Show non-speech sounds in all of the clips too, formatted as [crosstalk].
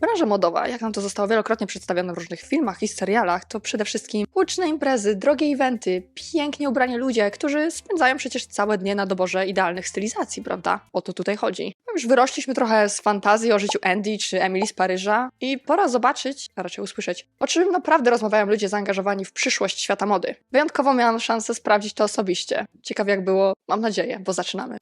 Branża modowa, jak nam to zostało wielokrotnie przedstawione w różnych filmach i serialach, to przede wszystkim huczne imprezy, drogie eventy, pięknie ubrani ludzie, którzy spędzają przecież całe dnie na doborze idealnych stylizacji, prawda? O to tutaj chodzi. No Już wyrośliśmy trochę z fantazji o życiu Andy czy Emily z Paryża i pora zobaczyć, a raczej usłyszeć, o czym naprawdę rozmawiają ludzie zaangażowani w przyszłość świata mody. Wyjątkowo miałam szansę sprawdzić to osobiście. Ciekaw jak było, mam nadzieję, bo zaczynamy.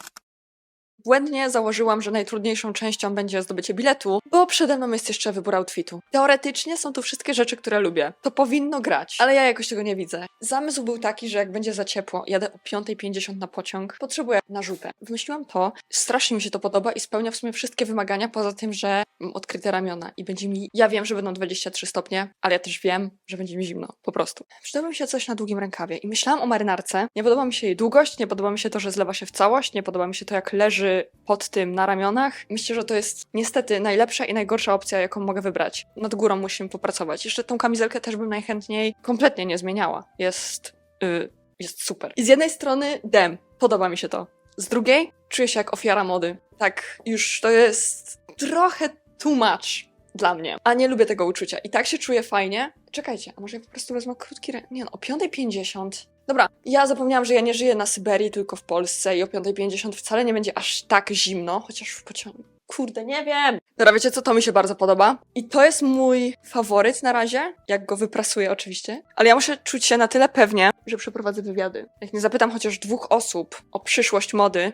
Błędnie założyłam, że najtrudniejszą częścią będzie zdobycie biletu, bo przede mną jest jeszcze wybór outfitu. Teoretycznie są tu wszystkie rzeczy, które lubię. To powinno grać, ale ja jakoś tego nie widzę. Zamysł był taki, że jak będzie za ciepło, jadę o 5.50 na pociąg, potrzebuję na żupę. Wymyśliłam to, strasznie mi się to podoba i spełnia w sumie wszystkie wymagania, poza tym, że mam odkryte ramiona i będzie mi... Ja wiem, że będą 23 stopnie, ale ja też wiem, że będzie mi zimno. Po prostu. Przydało mi się coś na długim rękawie i myślałam o marynarce. Nie podoba mi się jej długość, nie podoba mi się to, że zlewa się w całość, nie podoba mi się to, jak leży pod tym na ramionach. Myślę, że to jest niestety najlepsza i najgorsza opcja, jaką mogę wybrać. Nad górą musimy popracować. Jeszcze tą kamizelkę też bym najchętniej kompletnie nie zmieniała. Jest, yy, jest super. I z jednej strony dem, podoba mi się to. Z drugiej czuję się jak ofiara mody. Tak, już to jest trochę too much dla mnie. A nie lubię tego uczucia. I tak się czuję fajnie. Czekajcie, a może ja po prostu wezmę krótki rę... Nie no, o 5.50 Dobra, ja zapomniałam, że ja nie żyję na Syberii, tylko w Polsce i o 5.50 wcale nie będzie aż tak zimno, chociaż w pociągu. Kurde, nie wiem. Dobra, wiecie co, to mi się bardzo podoba. I to jest mój faworyt na razie, jak go wyprasuję oczywiście. Ale ja muszę czuć się na tyle pewnie, że przeprowadzę wywiady. Jak nie zapytam chociaż dwóch osób o przyszłość mody,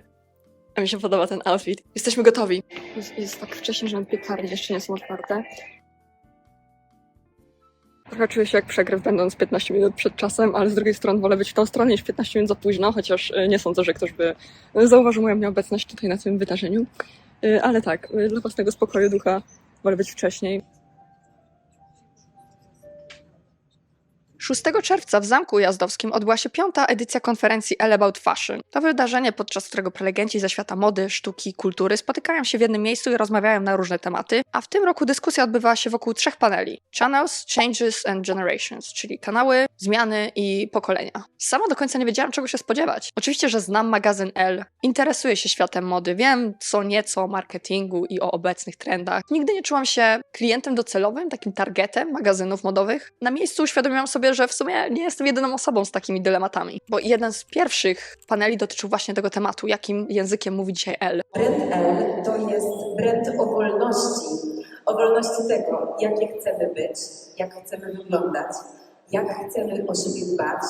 a mi się podoba ten outfit. Jesteśmy gotowi. Jest, jest tak wcześnie, że piekarnie jeszcze nie są otwarte. Trochę czuję się jak przegryw, będąc 15 minut przed czasem, ale z drugiej strony wolę być w tą stronę niż 15 minut za późno, chociaż y, nie sądzę, że ktoś by zauważył moją nieobecność tutaj na tym wydarzeniu. Y, Ale tak, y, dla własnego spokoju ducha wolę być wcześniej. 6 czerwca w Zamku Ujazdowskim odbyła się piąta edycja konferencji All About Fashion. To wydarzenie, podczas którego prelegenci ze świata mody, sztuki, kultury spotykają się w jednym miejscu i rozmawiają na różne tematy, a w tym roku dyskusja odbywała się wokół trzech paneli. Channels, Changes and Generations, czyli kanały, zmiany i pokolenia. Sama do końca nie wiedziałam, czego się spodziewać. Oczywiście, że znam magazyn L, interesuję się światem mody, wiem co nieco o marketingu i o obecnych trendach. Nigdy nie czułam się klientem docelowym, takim targetem magazynów modowych. Na miejscu uświadomiłam sobie, że w sumie nie jestem jedyną osobą z takimi dylematami. Bo jeden z pierwszych paneli dotyczył właśnie tego tematu, jakim językiem mówi dzisiaj L. Brand L to jest brand o wolności. O wolności tego, jakie chcemy być, jak chcemy wyglądać, jak chcemy o siebie dbać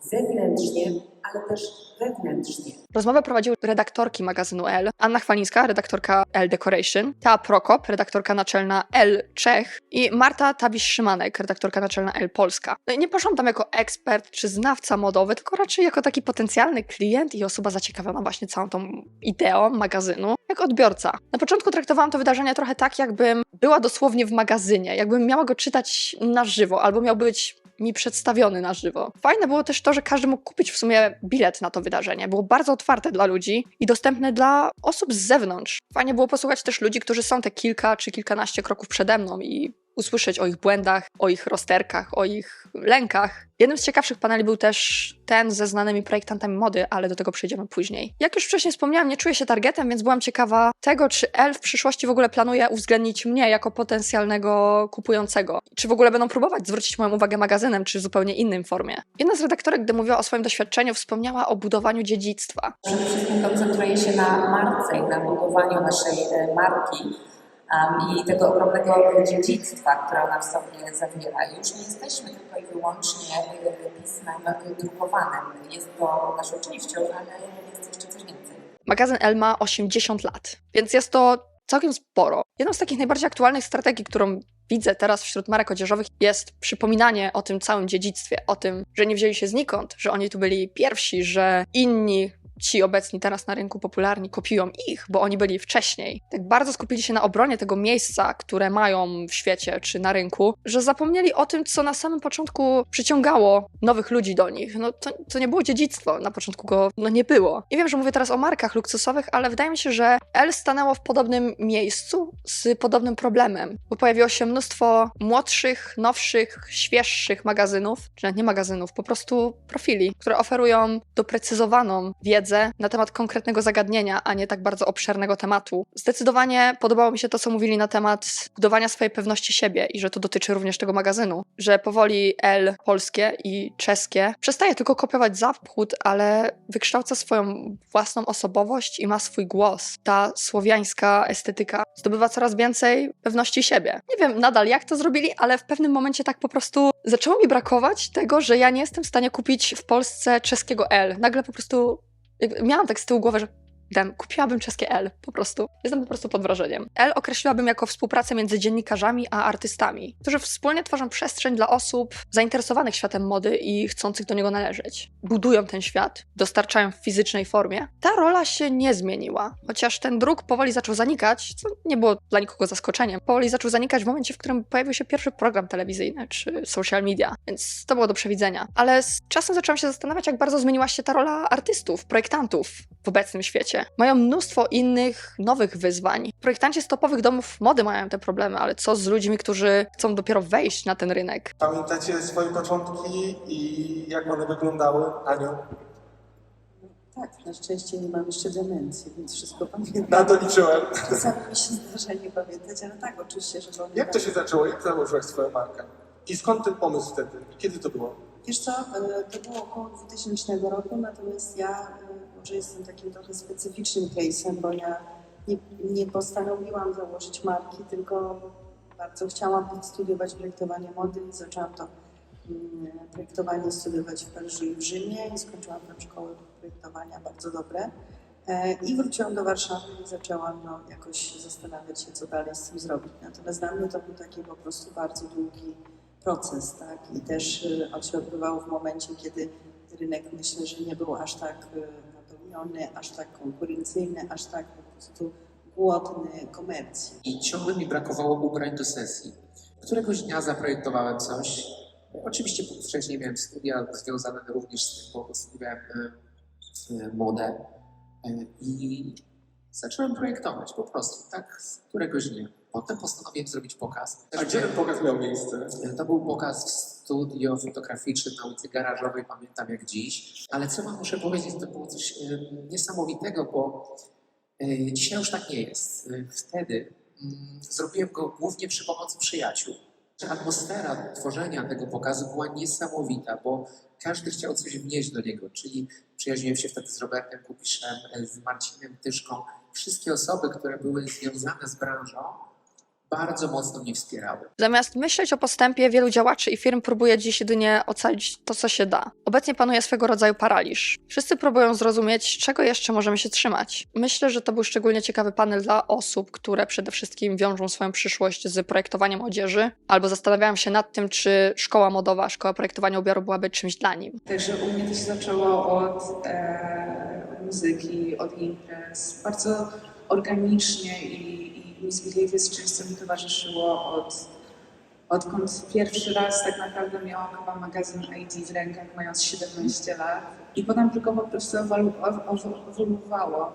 zewnętrznie, ale też wewnętrznie. Rozmowę prowadziły redaktorki magazynu L, Anna Chwalińska, redaktorka L Decoration, Tea Prokop, redaktorka naczelna L Czech i Marta Tawisz-Szymanek, redaktorka naczelna L Polska. No i nie poszłam tam jako ekspert czy znawca modowy, tylko raczej jako taki potencjalny klient i osoba zaciekawiona właśnie całą tą ideą magazynu, jako odbiorca. Na początku traktowałam to wydarzenie trochę tak, jakbym była dosłownie w magazynie, jakbym miała go czytać na żywo, albo miał być mi przedstawiony na żywo. Fajne było też to, że każdy mógł kupić w sumie bilet na to wydarzenie. Było bardzo otwarte dla ludzi i dostępne dla osób z zewnątrz. Fajnie było posłuchać też ludzi, którzy są te kilka czy kilkanaście kroków przede mną i usłyszeć o ich błędach, o ich rozterkach, o ich lękach. Jednym z ciekawszych paneli był też ten ze znanymi projektantami mody, ale do tego przejdziemy później. Jak już wcześniej wspomniałam, nie czuję się targetem, więc byłam ciekawa tego, czy L w przyszłości w ogóle planuje uwzględnić mnie jako potencjalnego kupującego. Czy w ogóle będą próbować zwrócić moją uwagę magazynem, czy w zupełnie innym formie. Jedna z redaktorek, gdy mówiła o swoim doświadczeniu, wspomniała o budowaniu dziedzictwa. Przede wszystkim koncentruję się na marce i na budowaniu naszej e, marki um, i tego ogromnego dziedzictwa, które ona w sobie zawiera. Już nie jesteśmy tylko i wyłącznie e, pismem drukowanym. Jest to naszą częścią, ale jest jeszcze coś więcej. Magazyn L ma 80 lat, więc jest to całkiem sporo. Jedną z takich najbardziej aktualnych strategii, którą widzę teraz wśród marek odzieżowych, jest przypominanie o tym całym dziedzictwie, o tym, że nie wzięli się znikąd, że oni tu byli pierwsi, że inni ci obecni teraz na rynku popularni kopiują ich, bo oni byli wcześniej. Tak bardzo skupili się na obronie tego miejsca, które mają w świecie czy na rynku, że zapomnieli o tym, co na samym początku przyciągało nowych ludzi do nich. No to, to nie było dziedzictwo, na początku go no, nie było. Nie wiem, że mówię teraz o markach luksusowych, ale wydaje mi się, że L stanęło w podobnym miejscu z podobnym problemem, bo pojawiło się mnóstwo młodszych, nowszych, świeższych magazynów, czy nawet nie magazynów, po prostu profili, które oferują doprecyzowaną wiedzę wiedzę na temat konkretnego zagadnienia, a nie tak bardzo obszernego tematu. Zdecydowanie podobało mi się to, co mówili na temat budowania swojej pewności siebie i że to dotyczy również tego magazynu, że powoli L polskie i czeskie przestaje tylko kopiować Zachód, ale wykształca swoją własną osobowość i ma swój głos. Ta słowiańska estetyka zdobywa coraz więcej pewności siebie. Nie wiem nadal jak to zrobili, ale w pewnym momencie tak po prostu zaczęło mi brakować tego, że ja nie jestem w stanie kupić w Polsce czeskiego L. Nagle po prostu miałam tak z tyłu głowy, że Dem, kupiłabym czeskie L, po prostu. Jestem po prostu pod wrażeniem. L określiłabym jako współpracę między dziennikarzami a artystami, którzy wspólnie tworzą przestrzeń dla osób zainteresowanych światem mody i chcących do niego należeć. Budują ten świat, dostarczają w fizycznej formie. Ta rola się nie zmieniła, chociaż ten druk powoli zaczął zanikać, co nie było dla nikogo zaskoczeniem. Powoli zaczął zanikać w momencie, w którym pojawił się pierwszy program telewizyjny czy social media, więc to było do przewidzenia. Ale z czasem zaczęłam się zastanawiać, jak bardzo zmieniła się ta rola artystów, projektantów w obecnym świecie. Mają mnóstwo innych, nowych wyzwań. Projektanci z topowych domów mody mają te problemy, ale co z ludźmi, którzy chcą dopiero wejść na ten rynek? Pamiętacie swoje początki i jak one wyglądały, Aniu? Tak, na szczęście nie mam jeszcze demencji, więc wszystko pamiętam. Na to liczyłem. Czasami mi się zdarza nie pamiętać, ale tak, oczywiście, że pamiętam. Jak to się zaczęło? Jak założyłaś swoją markę? I skąd ten pomysł wtedy? I kiedy to było? Wiesz co, e, to było około 2000 roku, natomiast ja e, może jestem takim trochę specyficznym case'em, bo ja nie, nie postanowiłam założyć marki, tylko bardzo chciałam studiować projektowanie mody i zaczęłam to mm, projektowanie studiować w Paryżu i w Rzymie i skończyłam tam szkołę projektowania bardzo dobre. E, I wróciłam do Warszawy i zaczęłam no, jakoś zastanawiać się, co dalej z tym zrobić. Natomiast dla mnie to był taki po prostu bardzo długi proces, tak? I też y, on się odbywał w momencie, kiedy rynek myślę, że nie był aż tak aż tak konkurencyjny, aż tak po prostu głodny komercji. i ciągle mi brakowało ubrań do sesji. Któregoś dnia zaprojektowałem coś. Oczywiście wcześniej miałem studia związane również z tym, bo studiowałem e, e, modę e, i zacząłem projektować po prostu, tak, któregoś dnia. Potem postanowiłem zrobić pokaz. A gdzie ten pokaz miał miejsce? To był pokaz w studio fotograficznym na ulicy Garażowej, pamiętam jak dziś. Ale co wam muszę powiedzieć, to było coś e, niesamowitego, bo e, dzisiaj już tak nie jest. E, Wtedy mm, zrobiłem go głównie przy pomocy przyjaciół. Atmosfera tworzenia tego pokazu była niesamowita, bo każdy chciał coś wnieść do niego, czyli przyjaźniłem się wtedy z Robertem Kupiszem, e, z Marcinem Tyszką. Wszystkie osoby, które były związane z branżą, bardzo mocno mnie wspierały. Zamiast myśleć o postępie, wielu działaczy i firm próbuje dziś jedynie ocalić to, co się da. Obecnie panuje swego rodzaju paraliż. Wszyscy próbują zrozumieć, czego jeszcze możemy się trzymać. Myślę, że to był szczególnie ciekawy panel dla osób, które przede wszystkim wiążą swoją przyszłość z projektowaniem odzieży, albo zastanawiają się nad tym, czy szkoła modowa, szkoła projektowania ubioru byłaby czymś dla nim. Także u mnie to się zaczęło od e, muzyki, od imprez. Bardzo organicznie i, Believe jest czymś, co mi towarzyszyło od, odkąd pierwszy raz tak naprawdę miałam chyba magazyn ID w rękach, mając 17 lat. I potem tylko po prostu ewolu- ew- ewoluowało.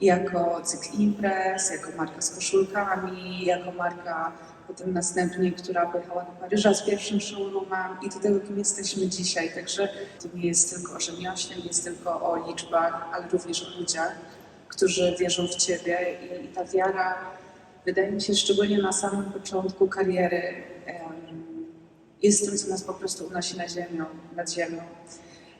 Jako cykl imprez, jako marka z koszulkami, jako marka potem następnie, która pojechała do Paryża z pierwszym showroomem i do tego, kim jesteśmy dzisiaj. Także to nie jest tylko o rzemiośle, nie jest tylko o liczbach, ale również o ludziach, którzy wierzą w Ciebie i, i ta wiara, wydaje mi się, szczególnie na samym początku kariery, jest tym, co nas po prostu unosi na ziemią, nad ziemią.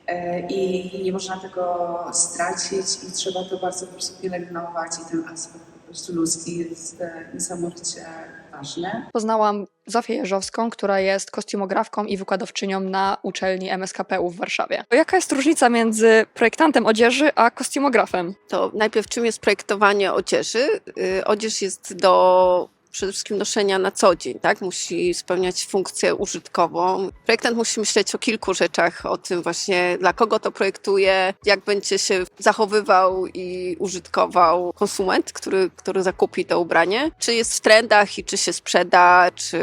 E, I nie można tego stracić i trzeba to bardzo po prostu pielęgnować i ten aspekt po prostu ludzki jest niesamowicie ważny. Poznałam Zofię Jeżowską, która jest kostiumografką i wykładowczynią na uczelni MSKP w Warszawie. Jaka jest różnica między projektantem odzieży a kostiumografem? To najpierw czym jest projektowanie odzieży? Y, Odzież jest do przede wszystkim noszenia na co dzień, tak? Musi spełniać funkcję użytkową. Projektant musi myśleć o kilku rzeczach, o tym właśnie dla kogo to projektuje, jak będzie się zachowywał i użytkował konsument, który, który zakupi to ubranie, czy jest w trendach i czy się sprzeda, czy,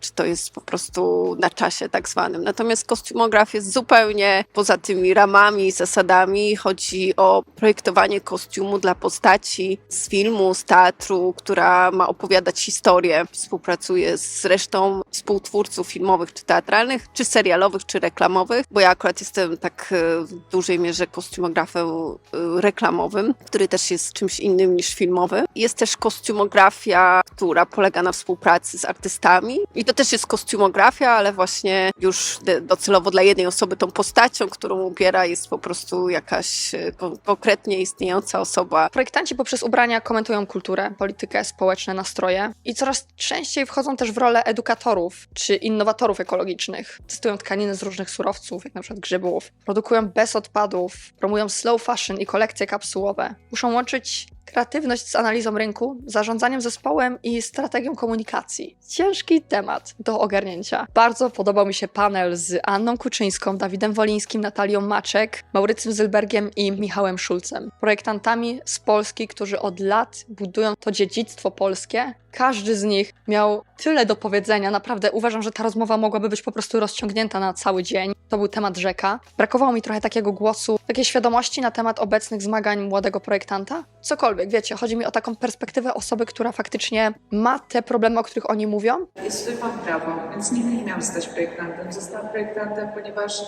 czy to jest po prostu na czasie tak zwanym. Natomiast kostiumograf jest zupełnie poza tymi ramami, zasadami. Chodzi o projektowanie kostiumu dla postaci z filmu, z teatru, która ma opowiadać historię, współpracuje z resztą współtwórców filmowych czy teatralnych, czy serialowych, czy reklamowych, bo ja akurat jestem tak e, w dużej mierze kostiumografem e, reklamowym, który też jest czymś innym niż filmowy. Jest też kostiumografia, która polega na współpracy z artystami i to też jest kostiumografia, ale właśnie już docelowo dla jednej osoby tą postacią, którą ubiera jest po prostu jakaś e, ko- konkretnie istniejąca osoba. Projektanci poprzez ubrania komentują kulturę, politykę, społeczne nastroje i coraz częściej wchodzą też w rolę edukatorów czy innowatorów ekologicznych. Testują tkaniny z różnych surowców, jak na przykład grzybów, produkują bez odpadów, promują slow fashion i kolekcje kapsułowe. Muszą łączyć kreatywność z analizą rynku, zarządzaniem zespołem i strategią komunikacji. Ciężki temat do ogarnięcia. Bardzo podobał mi się panel z Anną Kuczyńską, Dawidem Wolińskim, Natalią Maczek, Maurycym Zylbergiem i Michałem Szulcem. Projektantami z Polski, którzy od lat budują to dziedzictwo polskie. Każdy z nich miał tyle do powiedzenia. Naprawdę uważam, że ta rozmowa mogłaby być po prostu rozciągnięta na cały dzień. To był temat rzeka. Brakowało mi trochę takiego głosu, takiej świadomości na temat obecnych zmagań młodego projektanta. Cokolwiek, wiecie, chodzi mi o taką perspektywę osoby, która faktycznie ma te problemy, o których oni mówią, Jest mam prawo, więc nigdy nie miałam zostać projektantem. Zostałam projektantem, ponieważ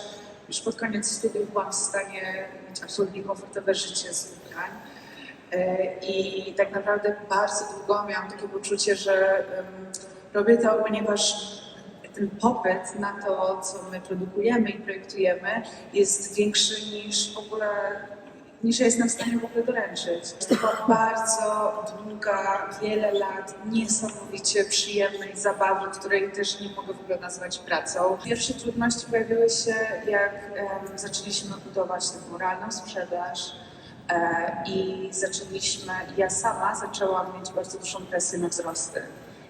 już pod koniec studiów byłam w stanie mieć absolutnie komfortowe życie z ubrań. E, I tak naprawdę bardzo długo miałam takie poczucie, że robię to, ponieważ ten popyt na to, co my produkujemy i projektujemy, jest większy niż w ogóle niż ja jestem w stanie w ogóle doręczyć. To była bardzo długa, wiele lat niesamowicie przyjemnej zabawy, której też nie mogę w ogóle nazwać pracą. Pierwsze trudności pojawiły się, jak em, zaczęliśmy budować taką realną sprzedaż e, i zaczęliśmy, ja sama zaczęłam mieć bardzo dużą presję na wzrosty.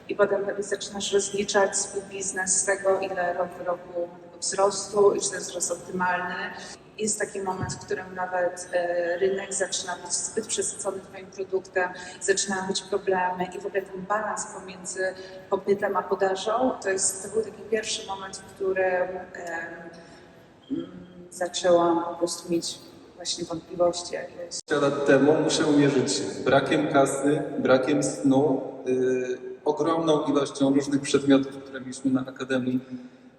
I potem zaczynasz rozliczać swój biznes z tego, ile rok do roku wzrostu i czy to jest wzrost optymalny. Jest taki moment, w którym nawet e, rynek zaczyna być zbyt przesycony Twoim produktem, zaczynają być problemy i w ogóle ten balans pomiędzy popytem a podażą, to, jest, to był taki pierwszy moment, w którym mm, zaczęłam po prostu mieć właśnie wątpliwości jakieś. 20 lat temu się z brakiem kasy, brakiem snu, yy, ogromną ilością różnych przedmiotów, które mieliśmy na Akademii,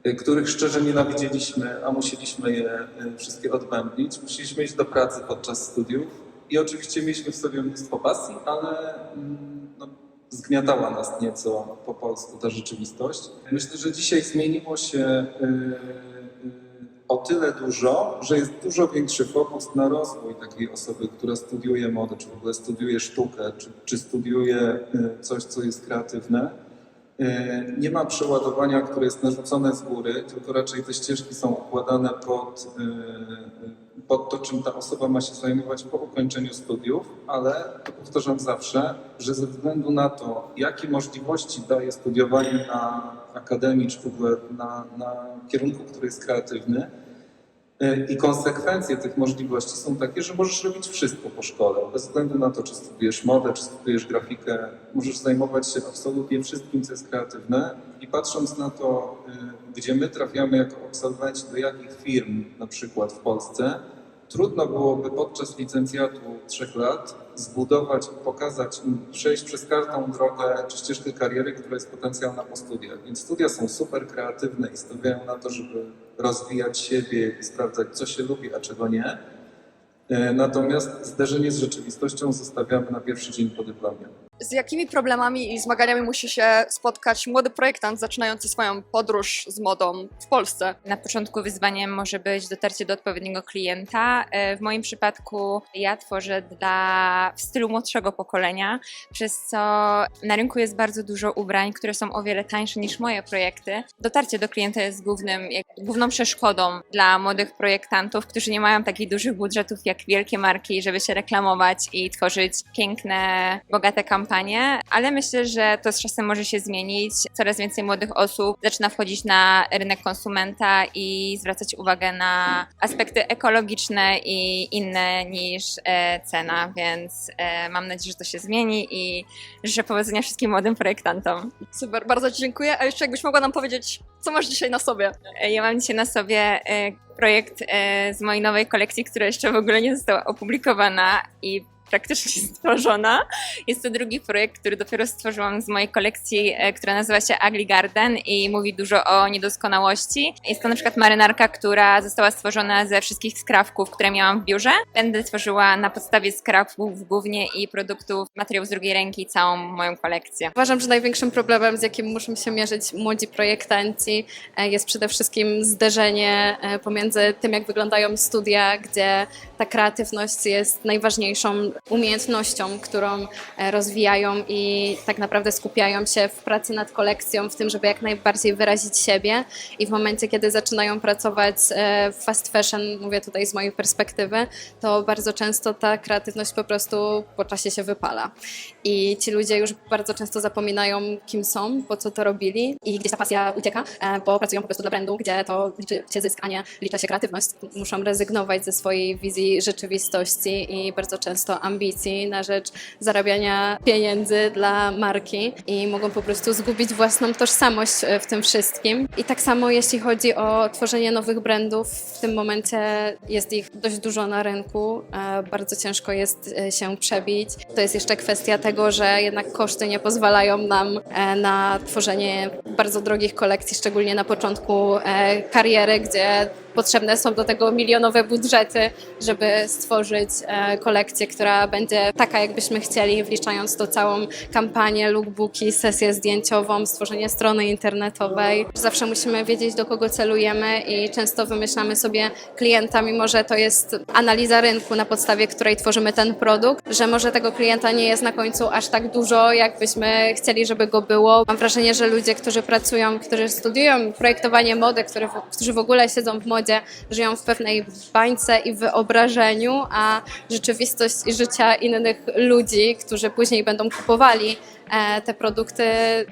yy, których szczerze nienawidzieliśmy, a musieliśmy je yy, wszystkie odbębnić. Musieliśmy iść do pracy podczas studiów i oczywiście mieliśmy w sobie mnóstwo pasji, ale mm, no, zgniatała nas nieco po polsku ta rzeczywistość. Myślę, że dzisiaj zmieniło się yy, o tyle dużo, że jest dużo większy fokus na rozwój takiej osoby, która studiuje modę, czy w ogóle studiuje sztukę, czy, czy studiuje y, coś, co jest kreatywne. Y, Nie ma przeładowania, które jest narzucone z góry, tylko raczej te ścieżki są układane pod, y, pod to, czym ta osoba ma się zajmować po ukończeniu studiów, ale to powtarzam zawsze, że ze względu na to, jakie możliwości daje studiowanie na akademii, czy w ogóle na, na kierunku, który jest kreatywny, y, i konsekwencje tych możliwości są takie, że możesz robić wszystko po szkole. Bez względu na to, czy studiujesz modę, czy studiujesz grafikę, możesz zajmować się absolutnie wszystkim, co jest kreatywne. I patrząc na to, y, gdzie my trafiamy jako absolwenci, do jakich firm na przykład w Polsce, trudno byłoby podczas licencjatu trzech lat zbudować, pokazać im, przejść przez każdą drogę czy ścieżkę kariery, która jest potencjalna po studiach. Więc studia są super kreatywne i stawiają na to, żeby rozwijać siebie i sprawdzać, co się lubi, a czego nie. E, Natomiast zderzenie z rzeczywistością zostawiamy na pierwszy dzień po dyplomie. Z jakimi problemami i zmaganiami musi się spotkać młody projektant zaczynający swoją podróż z modą w Polsce? Na początku wyzwaniem może być dotarcie do odpowiedniego klienta. E, W moim przypadku ja tworzę dla w stylu młodszego pokolenia, przez co na rynku jest bardzo dużo ubrań, które są o wiele tańsze niż moje projekty. Dotarcie do klienta jest głównym, główną przeszkodą dla młodych projektantów, którzy nie mają takich dużych budżetów jak wielkie marki, żeby się reklamować i tworzyć piękne, bogate kampanie, ale myślę, że to z czasem może się zmienić. Coraz więcej młodych osób zaczyna wchodzić na rynek konsumenta i zwracać uwagę na aspekty ekologiczne i inne niż e, cena, więc e, mam nadzieję, że to się zmieni i życzę powodzenia wszystkim młodym projektantom. Super, bardzo Ci dziękuję. A jeszcze jakbyś mogła nam powiedzieć, co masz dzisiaj na sobie? E, Ja mam dzisiaj na sobie e, projekt e, z mojej nowej kolekcji, która jeszcze w ogóle nie została opublikowana i praktycznie [laughs] stworzona. Jest to drugi projekt, który dopiero stworzyłam z mojej kolekcji, e, która nazywa się Ugly Garden i mówi dużo o niedoskonałości. Jest to na przykład marynarka, która została stworzona ze wszystkich skrawków, które miałam w biurze. Będę tworzyła na podstawie skrawków głównie i produktów, materiałów z drugiej ręki całą moją kolekcję. Uważam, że największym problemem, z jakim muszą się mierzyć młodzi projektanci, e, jest przede wszystkim zderzenie e, pomiędzy tym, jak wyglądają studia, gdzie ta kreatywność jest najważniejszą umiejętnością, którą e, rozwijają i tak naprawdę skupiają się w pracy nad kolekcją, w tym, żeby jak najbardziej wyrazić siebie. I w momencie, kiedy zaczynają pracować e, w fast fashion, mówię tutaj z mojej perspektywy, to bardzo często ta kreatywność po prostu po czasie się wypala. I ci ludzie już bardzo często zapominają, kim są, po co to robili i gdzieś ta pasja ucieka, e, bo pracują po prostu dla brandu, gdzie to liczy się zysk, a nie licza się kreatywność. Muszą rezygnować ze swojej wizji rzeczywistości i bardzo często ambicji na rzecz zarabiania pieniędzy dla marki i mogą po prostu zgubić własną tożsamość e, w tym wszystkim. I tak samo jeśli chodzi o tworzenie nowych brandów, w tym momencie jest ich dość dużo na rynku, bardzo ciężko jest e, się przebić. To jest jeszcze kwestia tego, że jednak koszty nie pozwalają nam e, na tworzenie bardzo drogich kolekcji, szczególnie na początku kariery, gdzie potrzebne są do tego milionowe budżety, żeby stworzyć e, kolekcję, która będzie taka, jakbyśmy chcieli, wliczając to całą kampanię, lookbooki, sesję zdjęciową, stworzenie strony internetowej. Zawsze musimy wiedzieć, do kogo celujemy i często wymyślamy sobie klienta, mimo że to jest analiza rynku, na podstawie której tworzymy ten produkt, że może tego klienta nie jest na końcu aż tak dużo, jakbyśmy chcieli, żeby go było. Mam wrażenie, że ludzie, którzy pracują, którzy studiują projektowanie mody, którzy w ogóle siedzą w modzie, żyją w pewnej bańce i wyobrażeniu, a rzeczywistość i życia innych ludzi, którzy później będą kupowali te produkty,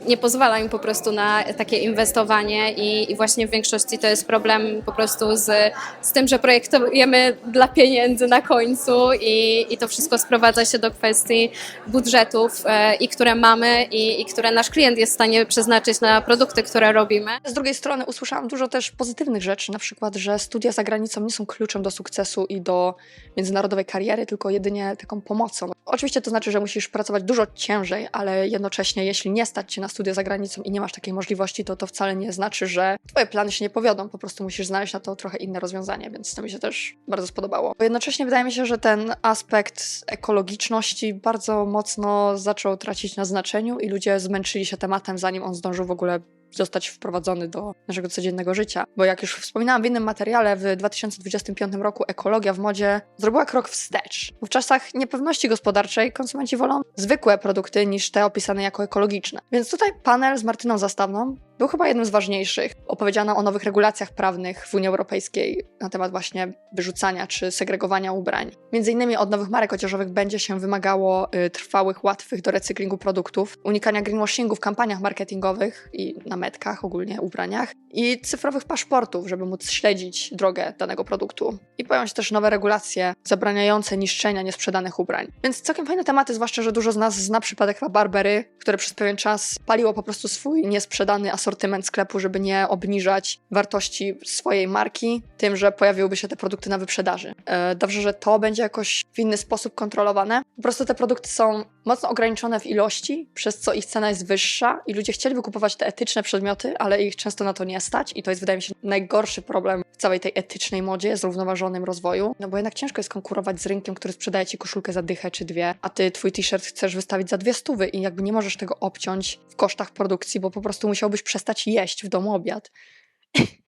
nie pozwala im po prostu na takie inwestowanie i, i właśnie w większości to jest problem po prostu z, z tym, że projektujemy dla pieniędzy na końcu i, i to wszystko sprowadza się do kwestii budżetów e, i które mamy i, i które nasz klient jest w stanie przeznaczyć na produkty, które robimy. Z drugiej strony usłyszałam dużo też pozytywnych rzeczy, na przykład, że studia za granicą nie są kluczem do sukcesu i do międzynarodowej kariery, tylko jedynie taką pomocą. Oczywiście to znaczy, że musisz pracować dużo ciężej, ale jednocześnie, jeśli nie stać cię na studia za granicą i nie masz takiej możliwości, to to wcale nie znaczy, że twoje plany się nie powiodą, po prostu musisz znaleźć na to trochę inne rozwiązanie, więc to mi się też bardzo spodobało. Jednocześnie wydaje mi się, że ten aspekt ekologiczności bardzo mocno zaczął tracić na znaczeniu i ludzie zmęczyli się tematem, zanim on zdążył w ogóle zostać wprowadzony do naszego codziennego życia. Bo jak już wspominałam w innym materiale, w 2025 roku ekologia w modzie zrobiła krok wstecz. W czasach niepewności gospodarczej konsumenci wolą zwykłe produkty niż te opisane jako ekologiczne. Więc tutaj panel z Martyną Zastawną był chyba jednym z ważniejszych. Opowiedziano o nowych regulacjach prawnych w Unii Europejskiej na temat właśnie wyrzucania czy segregowania ubrań. Między innymi od nowych marek odzieżowych będzie się wymagało y, trwałych, łatwych do recyklingu produktów, unikania greenwashingu w kampaniach marketingowych i na metkach, ogólnie ubraniach i cyfrowych paszportów, żeby móc śledzić drogę danego produktu. I pojawią się też nowe regulacje zabraniające niszczenia niesprzedanych ubrań. Więc całkiem fajne tematy, zwłaszcza, że dużo z nas zna przypadek Barbery, które przez pewien czas paliło po prostu swój niesprzedany asortyment sklepu, żeby nie obniżać wartości swojej marki tym, że pojawiłyby się te produkty na wyprzedaży. E, Dobrze, że to będzie jakoś w inny sposób kontrolowane. Po prostu te produkty są mocno ograniczone w ilości, przez co ich cena jest wyższa i ludzie chcieliby kupować te etyczne przedmioty, ale ich często na to nie stać i to jest wydaje mi się najgorszy problem całej tej etycznej modzie, zrównoważonym rozwoju, no bo jednak ciężko jest konkurować z rynkiem, który sprzedaje ci koszulkę za dychę czy dwie, a ty twój t-shirt chcesz wystawić za dwie stówy i jakby nie możesz tego obciąć w kosztach produkcji, bo po prostu musiałbyś przestać jeść w domu obiad.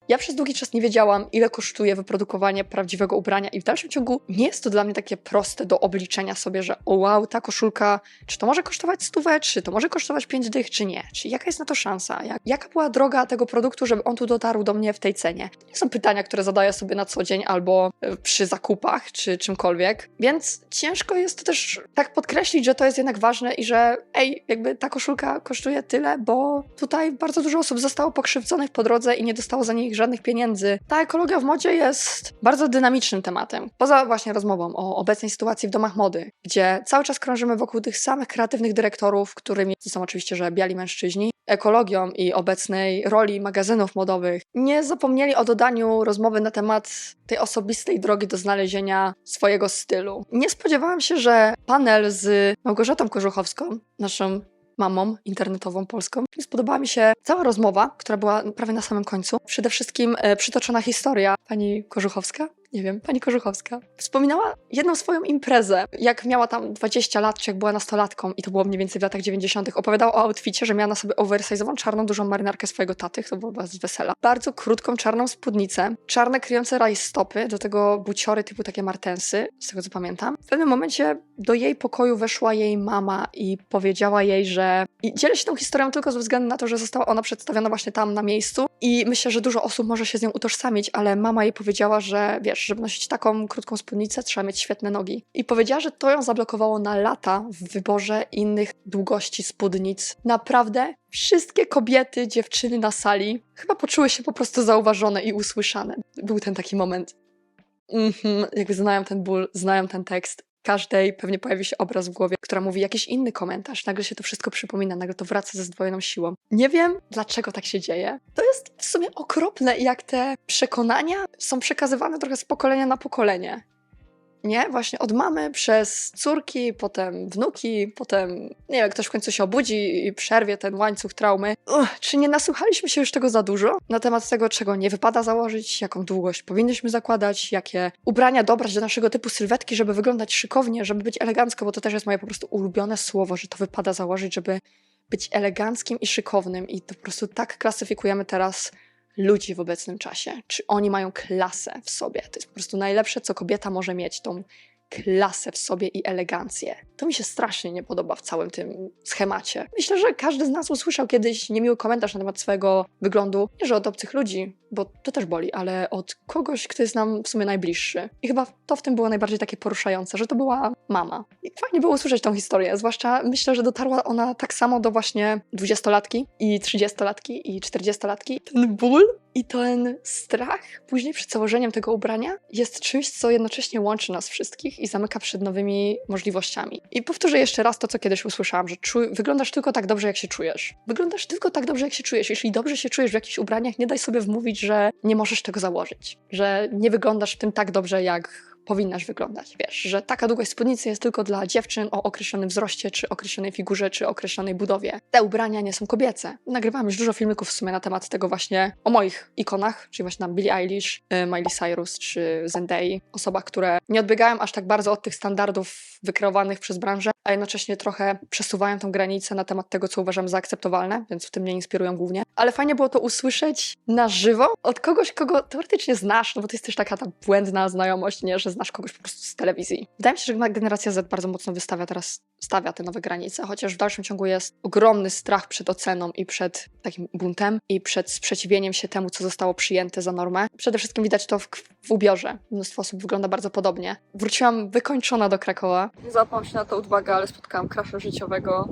Ja przez długi czas nie wiedziałam, ile kosztuje wyprodukowanie prawdziwego ubrania, i w dalszym ciągu nie jest to dla mnie takie proste do obliczenia sobie, że o wow, ta koszulka, czy to może kosztować stówę, czy to może kosztować pięć dych, czy nie? Czy jaka jest na to szansa? Jak, jaka była droga tego produktu, żeby on tu dotarł do mnie w tej cenie? To nie są pytania, które zadaję sobie na co dzień albo e, przy zakupach, czy czymkolwiek, więc ciężko jest to też tak podkreślić, że to jest jednak ważne i że ej, jakby ta koszulka kosztuje tyle, bo tutaj bardzo dużo osób zostało pokrzywdzonych po drodze i nie dostało za nich żadnych pieniędzy. Ta ekologia w modzie jest bardzo dynamicznym tematem. Poza właśnie rozmową o obecnej sytuacji w domach mody, gdzie cały czas krążymy wokół tych samych kreatywnych dyrektorów, którymi są oczywiście, że biali mężczyźni, ekologią i obecnej roli magazynów modowych, nie zapomnieli o dodaniu rozmowy na temat tej osobistej drogi do znalezienia swojego stylu. Nie spodziewałam się, że panel z Małgorzatą Kożuchowską, naszą mamą internetową polską. Spodobała mi się cała rozmowa, która była prawie na samym końcu. Przede wszystkim e, przytoczona historia pani Kożuchowska. Nie wiem, pani Kożuchowska. Wspominała jedną swoją imprezę, jak miała tam 20 lat, czy jak była nastolatką, i to było mniej więcej w latach 90. Opowiadała o outficie, że miała na sobie oversize'ową, czarną, dużą marynarkę swojego taty, to było z wesela. Bardzo krótką, czarną spódnicę, czarne, kryjące rajstopy, do tego buciory typu takie martensy, z tego co pamiętam. W pewnym momencie do jej pokoju weszła jej mama i powiedziała jej, że... I dzielę się tą historią tylko ze względu na to, że została ona przedstawiona właśnie tam na miejscu i myślę, że dużo osób może się z nią utożsamić, ale mama jej powiedziała, że wiesz, żeby nosić taką krótką spódnicę, trzeba mieć świetne nogi. I powiedziała, że to ją zablokowało na lata w wyborze innych długości spódnic. Naprawdę wszystkie kobiety, dziewczyny na sali chyba poczuły się po prostu zauważone i usłyszane. Był ten taki moment. Mhm, jakby znają ten ból, znają ten tekst. Każdej pewnie pojawi się obraz w głowie, która mówi jakiś inny komentarz. Nagle się to wszystko przypomina, nagle to wraca ze zdwojoną siłą. Nie wiem, dlaczego tak się dzieje. To jest w sumie okropne, jak te przekonania są przekazywane trochę z pokolenia na pokolenie. Nie? Właśnie od mamy przez córki, potem wnuki, potem, nie wiem, ktoś w końcu się obudzi i przerwie ten łańcuch traumy. Uch, czy nie nasłuchaliśmy się już tego za dużo? Na temat tego, czego nie wypada założyć, jaką długość powinniśmy zakładać, jakie ubrania dobrać do naszego typu sylwetki, żeby wyglądać szykownie, żeby być elegancko, bo to też jest moje po prostu ulubione słowo, że to wypada założyć, żeby być eleganckim i szykownym i to po prostu tak klasyfikujemy teraz ludzi w obecnym czasie. Czy oni mają klasę w sobie? To jest po prostu najlepsze, co kobieta może mieć, tą klasę w sobie i elegancję. To mi się strasznie nie podoba w całym tym schemacie. Myślę, że każdy z nas usłyszał kiedyś niemiły komentarz na temat swojego wyglądu, nie że od obcych ludzi, bo to też boli, ale od kogoś, kto jest nam w sumie najbliższy. I chyba to w tym było najbardziej takie poruszające, że to była mama. I fajnie było usłyszeć tą historię, zwłaszcza myślę, że dotarła ona tak samo do właśnie dwudziestolatki i trzydziestolatki i czterdziestolatki. Ten ból i ten strach później przed założeniem tego ubrania jest czymś, co jednocześnie łączy nas wszystkich i zamyka przed nowymi możliwościami. I powtórzę jeszcze raz to, co kiedyś usłyszałam, że wyglądasz tylko tak dobrze, jak się czujesz. Wyglądasz tylko tak dobrze, jak się czujesz. Jeśli dobrze się czujesz w jakichś ubraniach, nie daj sobie wmówić, że nie możesz tego założyć. Że nie wyglądasz w tym tak dobrze, jak powinnaś wyglądać. Wiesz, że taka długość spódnicy jest tylko dla dziewczyn o określonym wzroście, czy określonej figurze, czy określonej budowie. Te ubrania nie są kobiece. Nagrywałam już dużo filmików w sumie na temat tego właśnie o moich ikonach, czyli właśnie tam Billie Eilish, y, Miley Cyrus, czy Zendaya. Osobach, które nie odbiegają aż tak bardzo od tych standardów wykreowanych przez branżę, a jednocześnie trochę przesuwają tą granicę na temat tego, co uważam za akceptowalne, więc w tym mnie inspirują głównie. Ale fajnie było to usłyszeć na żywo od kogoś, kogo teoretycznie znasz, no bo to jest też taka ta błędna znajomość, nie, że znasz kogoś po prostu z telewizji. Wydaje mi się, że generacja Z bardzo mocno wystawia teraz, stawia te nowe granice, chociaż w dalszym ciągu jest ogromny strach przed oceną i przed takim buntem i przed sprzeciwieniem się temu, co zostało przyjęte za normę. Przede wszystkim widać to w, w ubiorze. Mnóstwo osób wygląda bardzo podobnie. Wróciłam wykończona do Krakowa. Nie załapałam się na to uwagę, ale spotkałam krasza życiowego,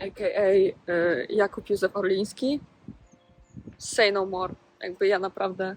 a.k.a. y, Jakub Józef Orliński. Say no more. Jakby ja naprawdę...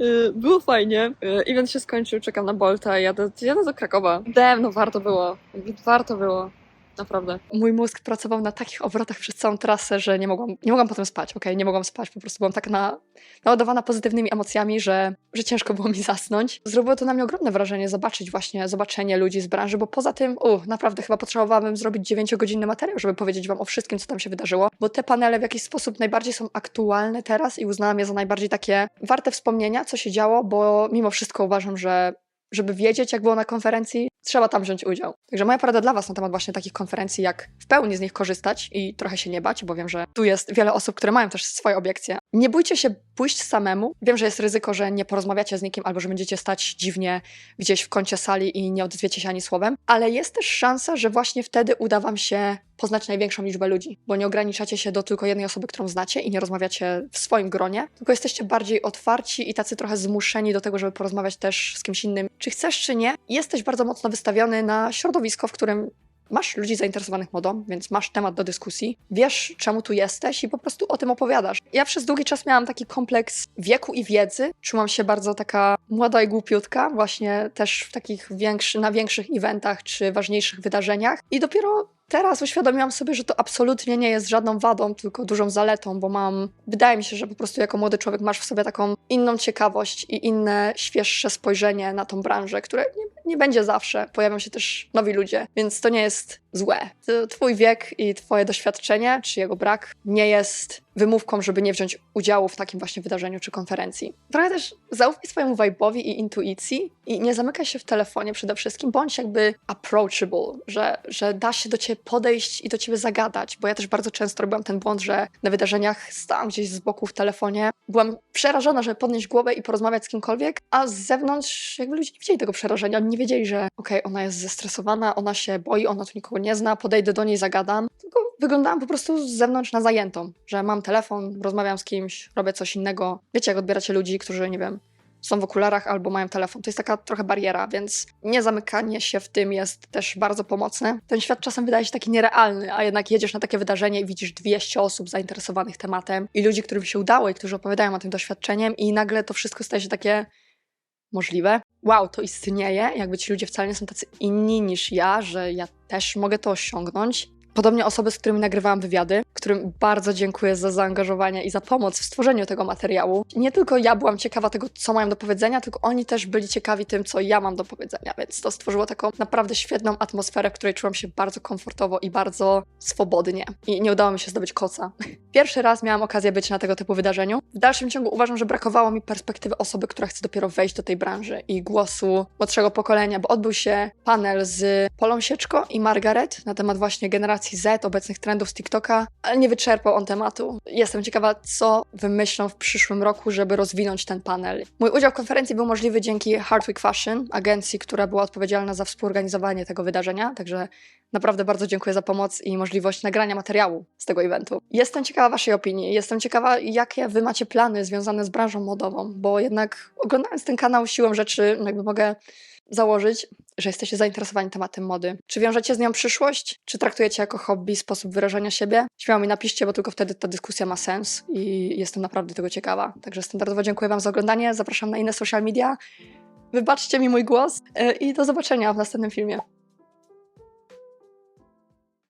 Y, Było fajnie. Y, Event się skończył, czekam na Bolta, jadę, jadę do Krakowa. Dem, no warto było. Warto było. Naprawdę. Mój mózg pracował na takich obrotach przez całą trasę, że nie mogłam, nie mogłam potem spać, okej? Nie mogłam spać, po prostu byłam tak na, naładowana pozytywnymi emocjami, że, że ciężko było mi [laughs] zasnąć. Zrobiło to na mnie ogromne wrażenie zobaczyć właśnie, zobaczenie ludzi z branży, bo poza tym, u, naprawdę chyba potrzebowałabym zrobić 9-godzinny materiał, żeby powiedzieć wam o wszystkim, co tam się wydarzyło, bo te panele w jakiś sposób najbardziej są aktualne teraz i uznałam je za najbardziej takie warte wspomnienia, co się działo, bo mimo wszystko uważam, że żeby wiedzieć, jak było na konferencji, trzeba tam wziąć udział. Także moja porada dla Was na temat właśnie takich konferencji, jak w pełni z nich korzystać i trochę się nie bać, bo wiem, że tu jest wiele osób, które mają też swoje obiekcje. Nie bójcie się pójść samemu. Wiem, że jest ryzyko, że nie porozmawiacie z nikim albo że będziecie stać dziwnie gdzieś w kącie sali i nie odezwiecie się ani słowem, ale jest też szansa, że właśnie wtedy uda Wam się poznać największą liczbę ludzi, bo nie ograniczacie się do tylko jednej osoby, którą znacie i nie rozmawiacie w swoim gronie, tylko jesteście bardziej otwarci i tacy trochę zmuszeni do tego, żeby porozmawiać też z kimś innym. Czy chcesz, czy nie, jesteś bardzo mocno wystawiony na środowisko, w którym masz ludzi zainteresowanych modą, więc masz temat do dyskusji, wiesz czemu tu jesteś i po prostu o tym opowiadasz. Ja przez długi czas miałam taki kompleks wieku i wiedzy. Czułam się bardzo taka młoda i głupiutka, właśnie też w takich większy, na większych eventach czy ważniejszych wydarzeniach. I dopiero teraz uświadomiłam sobie, że to absolutnie nie jest żadną wadą, tylko dużą zaletą, bo mam, wydaje mi się, że po prostu jako młody człowiek masz w sobie taką inną ciekawość i inne, świeższe spojrzenie na tą branżę, które nie, nie będzie zawsze. Pojawią się też nowi ludzie, więc to nie jest złe. Twój wiek i twoje doświadczenie, czy jego brak, nie jest wymówką, żeby nie wziąć udziału w takim właśnie wydarzeniu czy konferencji. Trochę też zaufaj swojemu vibe'owi i intuicji i nie zamykaj się w telefonie przede wszystkim, bądź jakby approachable, że, że da się do ciebie podejść i do ciebie zagadać, bo ja też bardzo często robiłam ten błąd, że na wydarzeniach stałam gdzieś z boku w telefonie, byłam przerażona, żeby podnieść głowę i porozmawiać z kimkolwiek, a z zewnątrz jakby ludzie nie widzieli tego przerażenia, oni nie wiedzieli, że okej, ona jest zestresowana, ona się boi, ona tu nikogo nie zna, podejdę do niej, zagadam, tylko wyglądałam po prostu z zewnątrz na zajętą, że mam telefon, rozmawiam z kimś, robię coś innego. Wiecie, jak odbieracie ludzi, którzy, nie wiem, są w okularach albo mają telefon. To jest taka trochę bariera, więc nie zamykanie się w tym jest też bardzo pomocne. Ten świat czasem wydaje się taki nierealny, a jednak jedziesz na takie wydarzenie i widzisz 200 osób zainteresowanych tematem i ludzi, którym się udało i którzy opowiadają o tym doświadczeniem i nagle to wszystko staje się takie możliwe. Wow, to istnieje, jakby ci ludzie wcale nie są tacy inni niż ja, że ja też mogę to osiągnąć. Podobnie osoby, z którymi nagrywałam wywiady, którym bardzo dziękuję za zaangażowanie i za pomoc w stworzeniu tego materiału. Nie tylko ja byłam ciekawa tego, co mają do powiedzenia, tylko oni też byli ciekawi tym, co ja mam do powiedzenia, więc to stworzyło taką naprawdę świetną atmosferę, w której czułam się bardzo komfortowo i bardzo swobodnie. I nie udało mi się zdobyć koca. [laughs] Pierwszy raz miałam okazję być na tego typu wydarzeniu. W dalszym ciągu uważam, że brakowało mi perspektywy osoby, która chce dopiero wejść do tej branży i głosu młodszego pokolenia, bo odbył się panel z Polą Sieczko i Margaret na temat właśnie generacji Z, obecnych trendów z TikToka, ale nie wyczerpał on tematu. Jestem ciekawa, co wymyślą w przyszłym roku, żeby rozwinąć ten panel. Mój udział w konferencji był możliwy dzięki Hardwick Fashion, agencji, która była odpowiedzialna za współorganizowanie tego wydarzenia, także Naprawdę bardzo dziękuję za pomoc i możliwość nagrania materiału z tego eventu. Jestem ciekawa Waszej opinii. Jestem ciekawa, jakie Wy macie plany związane z branżą modową, bo jednak oglądając ten kanał siłą rzeczy, jakby mogę założyć, że jesteście zainteresowani tematem mody. Czy wiążecie z nią przyszłość? Czy traktujecie jako hobby, sposób wyrażania siebie? Śmiało mi napiszcie, bo tylko wtedy ta dyskusja ma sens i jestem naprawdę tego ciekawa. Także standardowo dziękuję Wam za oglądanie. Zapraszam na inne social media. Wybaczcie mi mój głos yy, i do zobaczenia w następnym filmie.